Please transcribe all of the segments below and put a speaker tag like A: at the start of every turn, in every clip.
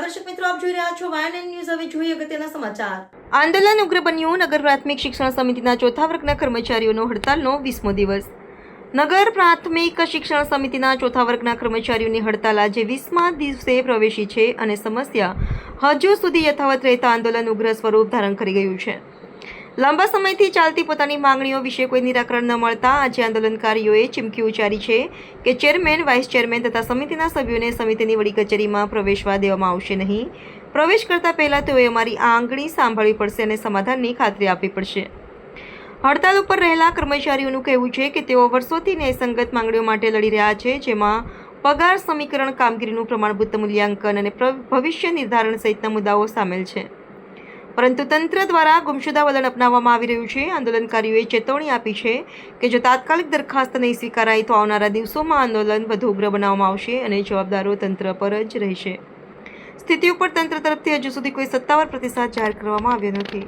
A: દર્શક મિત્રો, આપ રહ્યા છો વાયન ન્યૂઝ હવે જોઈએ અગત્યના સમાચાર. આંદોલન ઉગ્ર બન્યું, નગર પ્રાથમિક શિક્ષણ સમિતિના ચોથા વર્ગના કર્મચારીઓનો હડતાલનો વીસમો દિવસ. નગર પ્રાથમિક શિક્ષણ સમિતિના ચોથા વર્ગના કર્મચારીઓની હડતાલ આજે વીસમા દિવસે પ્રવેશી છે અને સમસ્યા હજુ સુધી યથાવત રહેતા આંદોલન ઉગ્ર સ્વરૂપ ધારણ કરી ગયું છે. લાંબા સમયથી ચાલતી પોતાની માંગણીઓ વિશે કોઈ નિરાકરણ ન મળતા આજે આંદોલનકારીઓએ ચીમકી ઉચ્ચારી છે કે ચેરમેન, વાઇસ ચેરમેન તથા સમિતિના સભ્યોને સમિતિની વડી કચેરીમાં પ્રવેશવા દેવામાં આવશે નહીં. પ્રવેશ કરતા પહેલાં તેઓએ અમારી આંગણી સાંભળવી પડશે અને સમાધાનની ખાતરી આપવી પડશે. હડતાલ ઉપર રહેલા કર્મચારીઓનું કહેવું છે કે તેઓ વર્ષોથી ન્યાયસંગત માંગણીઓ માટે લડી રહ્યા છે, જેમાં પગાર, સમીકરણ, કામગીરીનું પ્રમાણભૂત મૂલ્યાંકન અને ભવિષ્ય નિર્ધારણ સહિતના મુદ્દાઓ સામેલ છે. પરંતુ તંત્ર દ્વારા ગુમશુદા વલણ અપનાવવામાં આવી રહ્યું છે. આંદોલનકારીઓએ ચેતવણી આપી છે કે જો તાત્કાલિક દરખાસ્ત નહીં સ્વીકારાય તો આવનારા દિવસોમાં આંદોલન વધુ ઉગ્ર બનાવવામાં આવશે અને જવાબદારો તંત્ર પર જ રહેશે. સ્થિતિ ઉપર તંત્ર તરફથી હજુ સુધી કોઈ સત્તાવાર પ્રતિસાદ જાહેર કરવામાં આવ્યો નથી.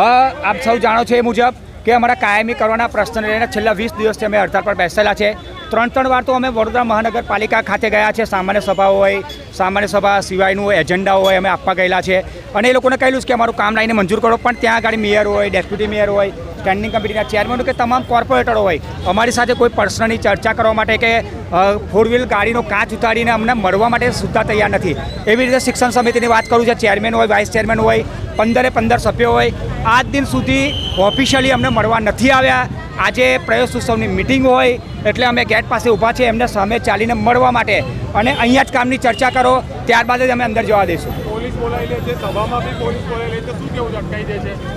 B: આપ સૌ જાણો છો એ મુજબ કે અમારા કાયમી કરવાના પ્રશ્નને લઈને છેલ્લા વીસ દિવસથી અમે હડતાળ પર બેસેલા છે. ત્રણ ત્રણ વાર તો અમે વડોદરા મહાનગરપાલિકા ખાતે ગયા છે. સામાન્ય સભા હોય, સામાન્ય સભા સિવાયનું એજન્ડા હોય, અમે આપવા ગયેલા છે. અને એ લોકોને કહેલું કે અમારું કામ લાઈને મંજૂર કરો. પણ ત્યાં આગળ મેયર હોય, ડેપ્યુટી મેયર હોય, સ્ટેન્ડિંગ કમિટીના ચેરમેન કે તમામ કોર્પોરેટરો હોય, અમારી સાથે કોઈ પર્સનલી ચર્ચા કરવા માટે કે ફોર વ્હીલ ગાડીનો કાચ ઉતારીને અમને મળવા માટે સુદ્ધા તૈયાર નથી. એવી રીતે શિક્ષણ સમિતિની વાત કરું છે. ચેરમેન હોય, વાઇસ ચેરમેન હોય, પંદરે પંદર સભ્યો હોય. આજ દિન સુધી ઓફિશિયલી અમને મળવા નથી આવ્યા. આજે પ્રવેશ ઉત્સવની મિટિંગ હોય એટલે અમે ગેટ પાસે ઊભા છે એમને સામે ચાલીને મળવા માટે. અને અહીંયા જ કામની ચર્ચા કરો ત્યારબાદ જ અમે અંદર જવા દઈશું.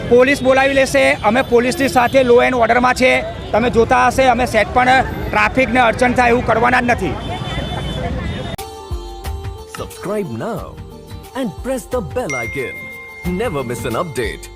C: પોલીસ બોલાવી
B: લેશે અમે પોલીસની સાથે લો એન્ડ ઓર્ડરમાં છે. તમે જોતા હશે અમે સેટ પણ ટ્રાફિકને અડચણ થાય એવું કરવાના જ નથી.
D: Subscribe now and press the bell icon never miss an update.